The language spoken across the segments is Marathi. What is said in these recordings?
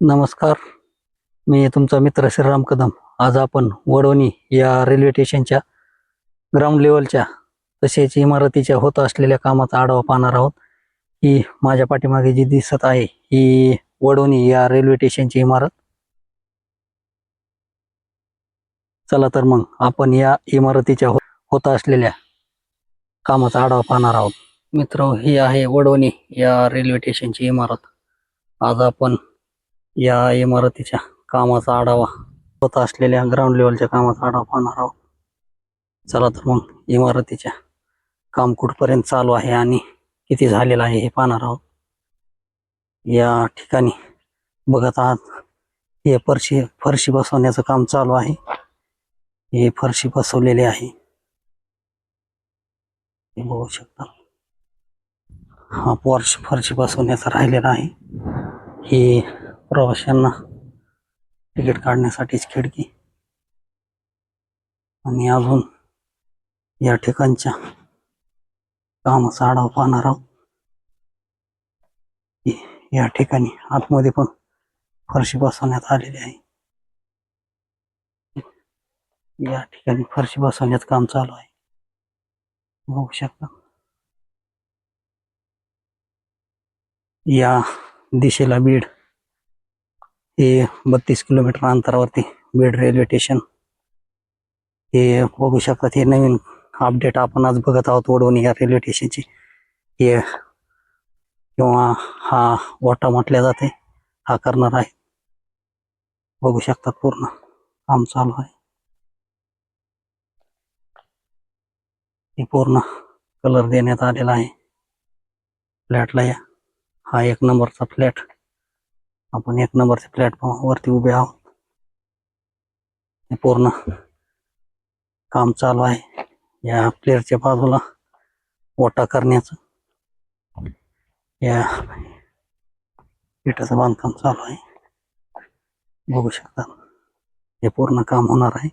नमस्कार. मी तुमचा मित्र श्रीराम कदम. आज आपण वडवणी या रेल्वे स्टेशनच्या ग्राउंड लेवलच्या तसेच इमारतीच्या होत असलेल्या कामाचा आढावा पाहणार आहोत. ही माझ्या पाठीमागे जी दिसत आहे ही वडवणी या रेल्वे स्टेशनची इमारत. चला तर मग आपण या इमारतीच्या हो- होत असलेल्या कामाचा आढावा पाहणार आहोत. मित्र ही आहे वडवणी या रेल्वे स्टेशनची इमारत. आज आपण या इमारतीच्या कामाचा आढावा होत असलेल्या ग्राउंड लेवलच्या कामाचा आढावा पाहणार आहोत. चला तर मग इमारतीच्या काम कुठपर्यंत चालू आहे आणि किती झालेलं आहे हे पाहणार आहोत. या ठिकाणी बघत आहात हे फरशी फरशी बसवण्याचं काम चालू आहे. हे फरशी बसवलेले आहे. हे बघू शकता. हा फरशी फरशी बसवण्याचा राहिलेला आहे. ही प्रवाशांना तिकीट काढण्यासाठीच खिडकी. आणि अजून या ठिकाणच्या कामाचा आढावा पाहणार आहोत. या ठिकाणी आतमध्ये पण फरशी बसवण्यात आलेली आहे. या ठिकाणी फरशी बसवण्याचं काम चालू आहे. बघू शकता. या दिशेला बीड हे बत्तीस किलोमीटर अंतरावरती बीड रेल्वे स्टेशन हे बघू शकतात हे नवीन अपडेट आपण आज बघत आहोत ओढवणी या रेल्वे स्टेशनची हे किंवा हा वाटा म्हटल्या जाते हा करणार आहे. बघू शकतात पूर्ण काम चालू आहे. हे पूर्ण कलर देण्यात आलेला आहे. फ्लॅटला या. हा एक नंबरचा फ्लॅट आपण एक नंबरच्या प्लॅटफॉर्म वरती उभे आहोत. हे पूर्ण काम चालू आहे. या प्लेअरच्या बाजूला ओटा करण्याचं. या पिठाचं बांधकाम चालू आहे. बघू शकता. हे पूर्ण काम होणार आहे.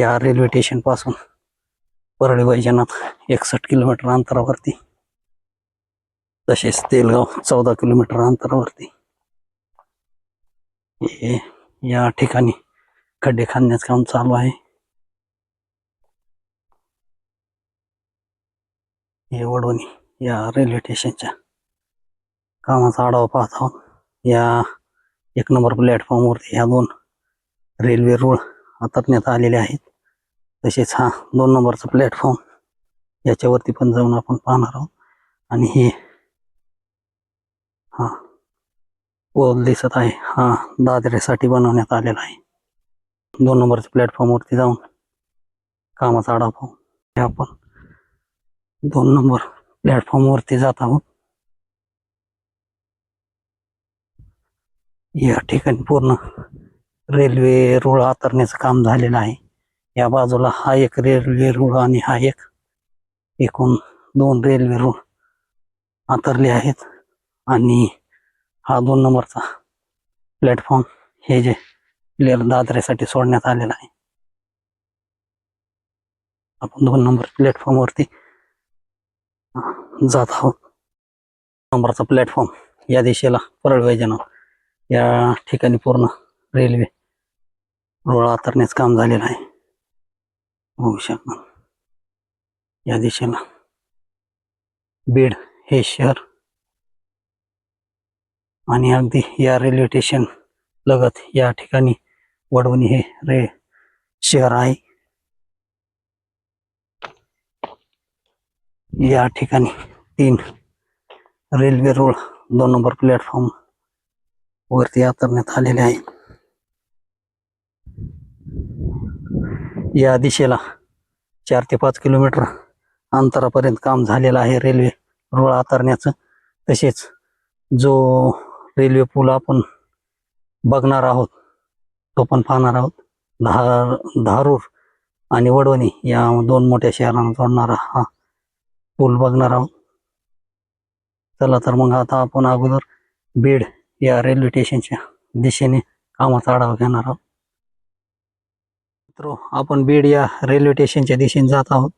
या रेल्वे स्टेशनपासून परळी वैजनाथ एकसष्ट किलोमीटर अंतरावरती. तसेच तेलगाव चौदा किलोमीटर अंतरावरती. या ठिकाणी खड्डे खाणण्याचं काम चालू आहे. हे वडवणी या रेल्वे स्टेशनच्या कामाचा आढावा पाहत आहोत. या एक नंबर प्लॅटफॉर्मवरती ह्या दोन रेल्वे रूळ आतरण्यात आलेले आहेत. तसेच हा दोन नंबरचा प्लॅटफॉर्म याच्यावरती पण जाऊन आपण पाहणार आहोत. आणि हे हा पोल दिसत आहे. हा दादरेसाठी बनवण्यात आलेला आहे. दोन नंबरच्या प्लॅटफॉर्मवरती जाऊन कामाचा आढावा पाहू. हे आपण दोन नंबर प्लॅटफॉर्मवरती जात आहोत. या ठिकाणी पूर्ण रेल्वे रुळ आतरण्याचं काम झालेलं आहे. या बाजूला हा एक रेल्वे रुळ आणि हा एक एकूण दोन रेल्वे रुळ आतरले आहेत. आणि हा दोन नंबरचा प्लॅटफॉर्म हे जे प्लेअर दादरेसाठी सोडण्यात आलेला आहे. आपण दोन नंबर प्लॅटफॉर्मवरती जात आहोत. नंबरचा प्लॅटफॉर्म या दिशेला परळ वैजनाथ या ठिकाणी पूर्ण रेल्वे रोळ आतरण्याचं काम झालेलं आहे. होऊ शकणार या दिशेला बीड हे शहर आणि अगदी या रेल्वे स्टेशन लगत या ठिकाणी वडवणी हे रे शहर आहे. या ठिकाणी तीन रेल्वे रोड दोन नंबर प्लॅटफॉर्म वरती आतरण्यात आलेले आहे. या दिशेला चार ते पाच किलोमीटर अंतरापर्यंत काम झालेलं आहे रेल्वे रोड आतरण्याचं. तसेच जो रेल्वे पूल आपण बघणार आहोत. तो पण पाहणार आहोत. धार धारूर आणि वडवणी या दोन मोठ्या शहरांना जोडणारा हा पूल बघणार आहोत. चला तर मग आता आपण अगोदर बीड या रेल्वे स्टेशनच्या दिशेने कामाचा आढावा घेणार आहोत. मित्रो आपण बीड या रेल्वे स्टेशनच्या दिशेने जात आहोत.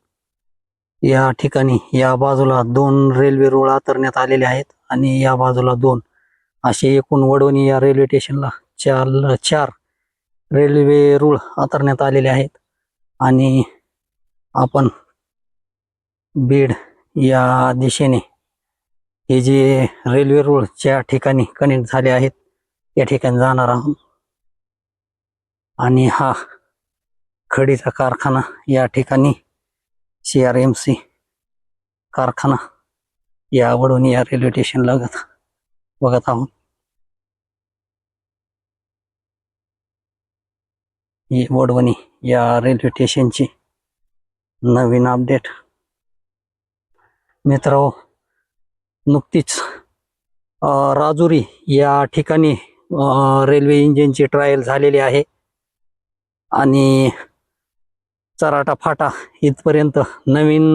या ठिकाणी या बाजूला दोन रेल्वे रुळ आतरण्यात आलेले आहेत आणि या बाजूला दोन असे एकूण वडवणी या रेल्वे स्टेशनला चार चार रेल्वे रूळ आतरण्यात आलेले आहेत. आणि आपण बीड या दिशेने हे जे रेल्वे रूळ ज्या ठिकाणी कनेक्ट झाले आहेत त्या ठिकाणी जाणार आहोत. आणि हा खडीचा कारखाना या ठिकाणी सी आर एम सी कारखाना या वडवणी या रेल्वे स्टेशन लागत. बघत आहोत. ही वडवणी या रेल्वे स्टेशनची नवीन अपडेट. मित्र नुकतीच राजुरी या ठिकाणी अं, रेल्वे इंजिनची ट्रायल झालेली आहे. आणि चराटा फाटा इथपर्यंत नवीन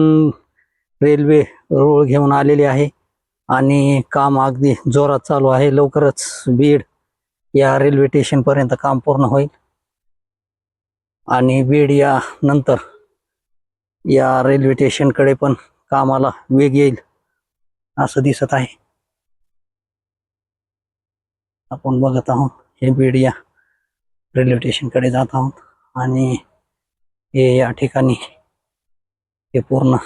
रेल्वे रूळ घेऊन आलेली आहे. आणि काम अगदी जोरात चालू आहे. लवकरच बीड या रेल्वे स्टेशनपर्यंत काम पूर्ण होईल. आणि बीड या नंतर या रेल्वे स्टेशनकडे पण कामाला वेग येईल असं दिसत आहे. आपण बघत आहोत हे बीड या रेल्वे स्टेशनकडे जात आहोत आणि हे या ठिकाणी हे पूर्ण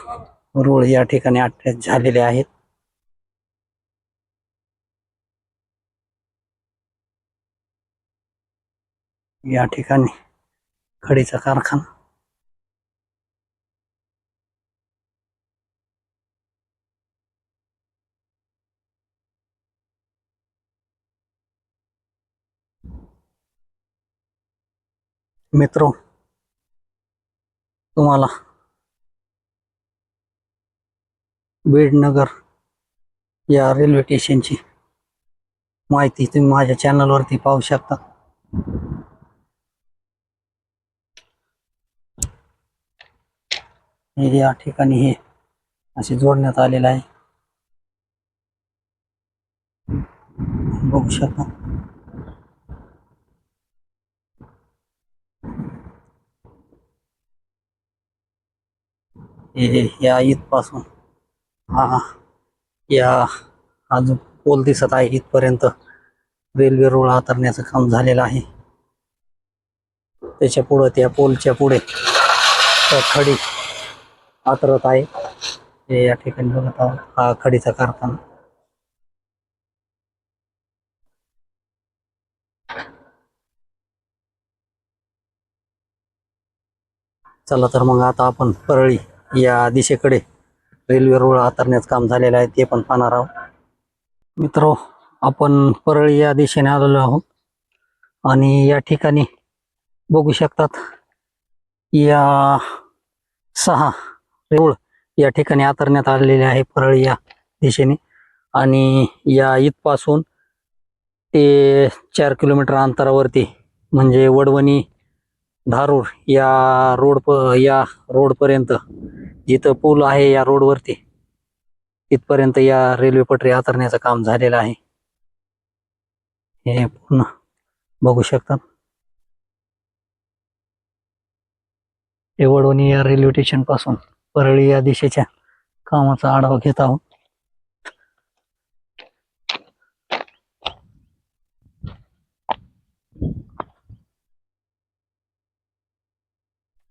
रूळ या ठिकाणी अटॅच झालेले आहेत. या ठिकाणी खडीचा कारखाना. मित्रो तुम्हाला बीडनगर या रेल्वे स्टेशनची माहिती तुम्ही माझ्या चॅनलवरती पाहू शकता. हे या ठिकाणी हे असे जोडण्यात आलेलं आहे. बघू शकता. हे या इथपासून. हा या हा जो पोल दिसत आहे इथपर्यंत रेल्वे रोड आतरण्याचं काम झालेलं आहे. त्याच्या पुढं त्या पोलच्या पुढे त्या खडी आतरत आहे. हे या ठिकाणी बघत आहोत. हा खडीचा कारखाना. चला तर मग आता आपण परळी या दिशेकडे रेल्वे रुळ आतरण्याचं काम झालेलं आहे ते पण पाहणार आहोत. मित्र आपण परळी या दिशेने आलेलो आहोत. आणि या ठिकाणी बघू शकतात या सहा रूळ या ठिकाणी आतरण्यात आलेले आहे परळी या दिशेने. आणि या इथपासून ते चार किलोमीटर अंतरावरती म्हणजे वडवणी धारूर या रोड प या रोडपर्यंत जिथं पूल आहे या रोडवरती तिथपर्यंत या रेल्वे पटरी आतरण्याचं काम झालेलं आहे. हे पूर्ण बघू शकतात. हे वडवणी या रेल्वे स्टेशनपासून परळी या दिशेच्या कामाचा आढावा घेत आहोत.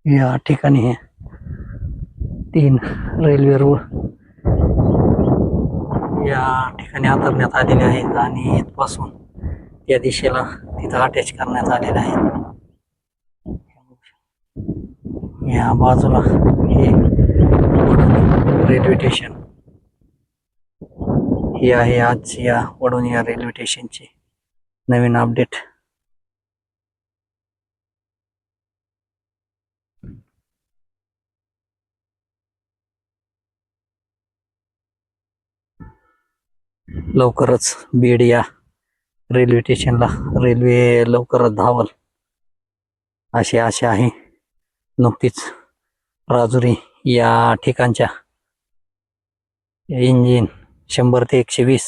या ठिकाणी हे तीन रेल्वे रोड या ठिकाणी हातरण्यात आलेले आहेत आणि इथपासून या दिशेला तिथं अटॅच करण्यात आलेले आहे या बाजूला हे रेल्वे स्टेशन. ही आहे आज या वडून या रेल्वे स्टेशनची नवीन अपडेट. लवकरच बीड या रेल्वे स्टेशनला रेल्वे लवकरच धावल. अशी आशा आहे. नुकतीच राजुरी या ठिकाणच्या. इंजिन शंभर ते एकशे वीस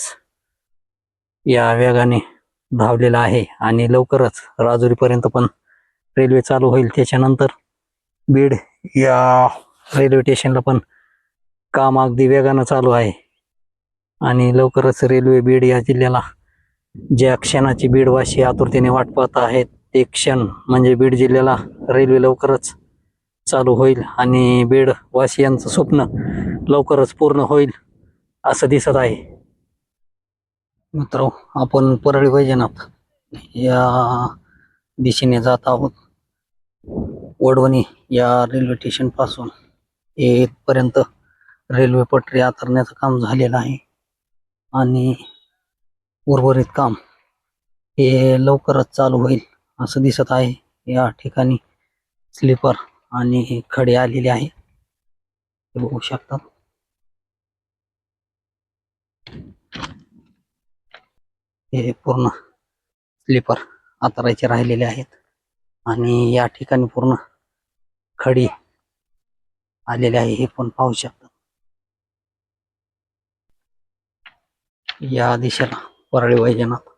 या वेगाने धावलेला आहे आणि लवकरच राजुरीपर्यंत पण रेल्वे चालू होईल. त्याच्यानंतर बीड या रेल्वे स्टेशनला पण काम अगदी वेगानं चालू आहे. आणि लवकरच रेल्वे बीड या जिल्ह्याला ज्या क्षणाची बीडवासी आतुरतेने वाट पाहत आहेत ते क्षण म्हणजे बीड जिल्ह्याला रेल्वे लवकरच चालू होईल आणि बीडवासियांचं स्वप्न लवकरच पूर्ण होईल असं दिसत आहे. मित्र आपण परळी वैजनाथ या दिशेने जात आहोत. वडवणी या रेल्वे स्टेशनपासून येथपर्यंत रेल्वे पटरी आतरण्याचं काम झालेलं आहे. आणि उर्वरित काम हे लवकरच चालू होईल असं दिसत आहे. या ठिकाणी स्लीपर आणि खडे आलेले आहे हे बघू शकतात हे पूर्ण स्लीपर आतरायचे राहिलेले आहेत. आणि या ठिकाणी पूर्ण खडी आलेले आहे हे पण पाहू शकतात या दिशेला परळी वैजनाथ.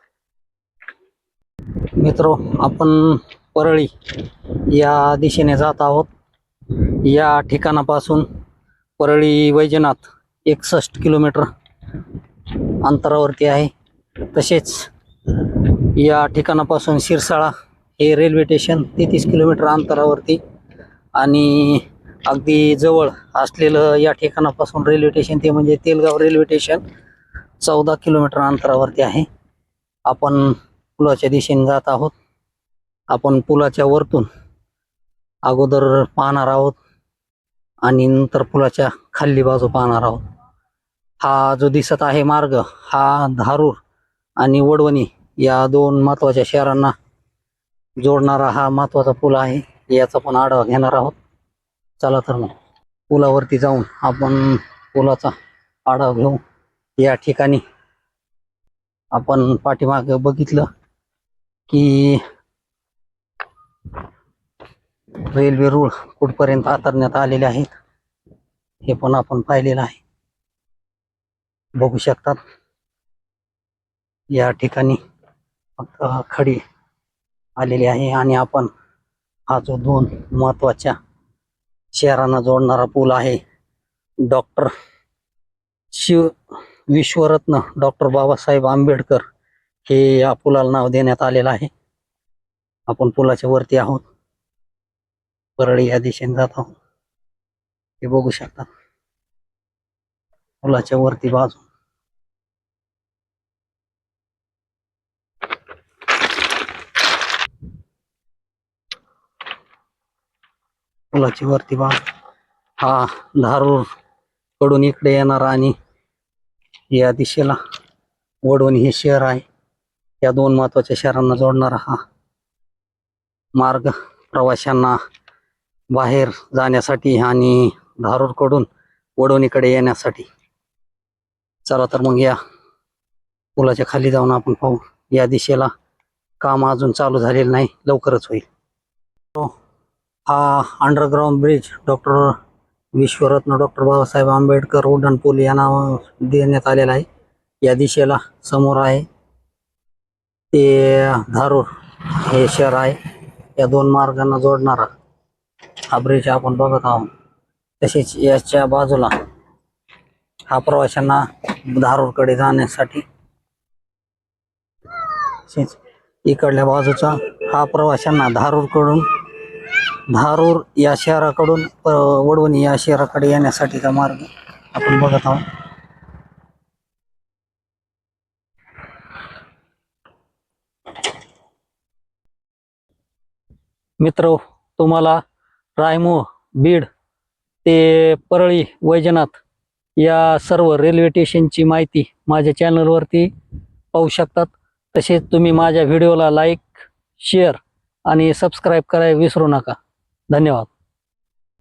मित्र आपण परळी या दिशेने जात आहोत. या ठिकाणापासून परळी वैजनाथ एकसष्ट किलोमीटर अंतरावरती आहे. तसेच या ठिकाणापासून शिरसाळा हे रेल्वे स्टेशन तेहतीस किलोमीटर अंतरावरती आणि अगदी जवळ असलेलं या ठिकाणापासून रेल्वे स्टेशन ते म्हणजे तेलगाव रेल्वे स्टेशन चौदा किलोमीटर अंतरावरती आहे. आपण पुलाच्या दिशेने जात आहोत. आपण पुलाच्या वरतून अगोदर पाहणार आहोत आणि नंतर पुलाच्या खाली बाजू पाहणार आहोत. हा जो दिसत आहे मार्ग हा धारूर आणि वडवणी या दोन महत्त्वाच्या शहरांना जोडणारा हा महत्त्वाचा पूल आहे याचा पण आढावा घेणार आहोत. चला तर मग पुलावरती जाऊन आपण पुलाचा आढावा घेऊ. या ठिकाणी आपण पाठीमागे बघितलं की रेल्वे रूळ कुठपर्यंत आतरण्यात आलेले आहेत हे पण आपण पाहिलेलं आहे. बघू शकतात. या ठिकाणी फक्त खडी आलेली आहे आणि आपण हा जो दोन महत्त्वाच्या शहरांना जोडणारा पूल आहे डॉक्टर शिव विश्वरत्न डॉक्टर बाबासाहेब आंबेडकर हे या पुलाला नाव देण्यात आलेलं आहे. आपण पुलाच्या वरती आहोत. परळी या दिशेने जात आहोत. हे बघू शकतात पुलाच्या वरती बाजू. पुलाची वरती बाजू. हा धारूरकडून इकडे येणार आणि या दिशेला वडवणी हे शहर आहे. या दोन महत्त्वाच्या शहरांना जोडणारा हा मार्ग प्रवाशांना बाहेर जाण्यासाठी आणि धारूरकडून वडवणीकडे येण्यासाठी. चला तर मग या पुलाच्या खाली जाऊन आपण पाहू. या दिशेला काम अजून चालू झालेलं नाही लवकरच होईल. हा underground bridge doctor Vishwaratna doctor Babasaheb Ambedkar उड्डाण पूल या नाव देण्यात आलेला आहे. या दिशेला समोर आहे. ते धारूर हे शहर आहे. या दोन मार्गांना जोडणारा हा ब्रिज आपण बघत आहोत. तसेच याच्या बाजूला हा प्रवाशांना धारूरकडे जाण्यासाठी तसेच इकडल्या बाजूचा हा प्रवाशांना धारूरकडून धारूर या शहराकडून वडवणी या शहराकडे येण्यासाठीचा मार्ग आपण बघत आहोत. मित्र तुम्हाला रायमो बीड ते परळी वैजनाथ या सर्व रेल्वे स्टेशनची माहिती माझ्या चॅनलवरती पाहू शकतात. तसेच तुम्ही माझ्या व्हिडिओला लाईक शेअर आणि सबस्क्राईब करायला विसरू नका. धन्यवाद.